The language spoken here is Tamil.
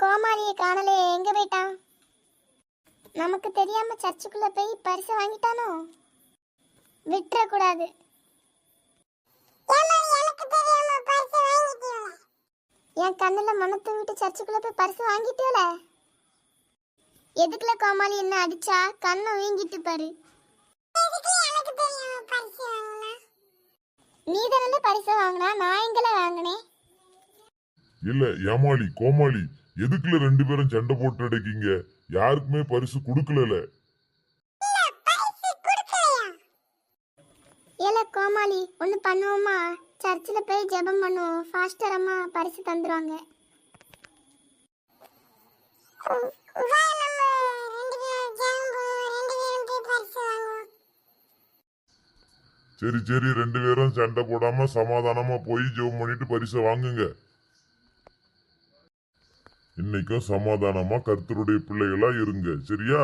கோமாளியை காணலே எங்க போயிட்டான்? நமக்கு தெரியாம சர்ச்சுக்குள்ள போய் பரிசு வாங்கிட்டானோ? விட்டுறக்கூடாது. என் கண்ணுல மனத்தை விட்டு சர்ச்சுக்குள்ள போய் பரிசு வாங்கிட்டேல எதுக்குல கோமாளி என்ன அடிச்சா? கண்ணை வீங்கிட்டு பாரு. நீ தானே பரிசு வாங்கினா? நான் எங்கல வாங்கினேன்? இல்ல ஏமாளி கோமாளி. எதுக்குல ரெண்டு பேரும் சண்டை போட்டு அடைக்கீங்க? யாருக்குமே பரிசு கொடுக்கல ஏல கோமாளி ஒன்று பண்ணுவோமா? சர்ச்சில் போய் ஜெபம் பண்ணுவோம். ஃபாஸ்டர் அம்மா பரிசு தந்துருவாங்க. சரி சரி ரெண்டு பேரும் சண்டை போடாம சமாதானமா போய் ஜெபம் பண்ணிட்டு பரிசை வாங்குங்க. இன்னைக்கும் சமாதானமா கர்த்தருடைய பிள்ளைகளா இருங்க சரியா?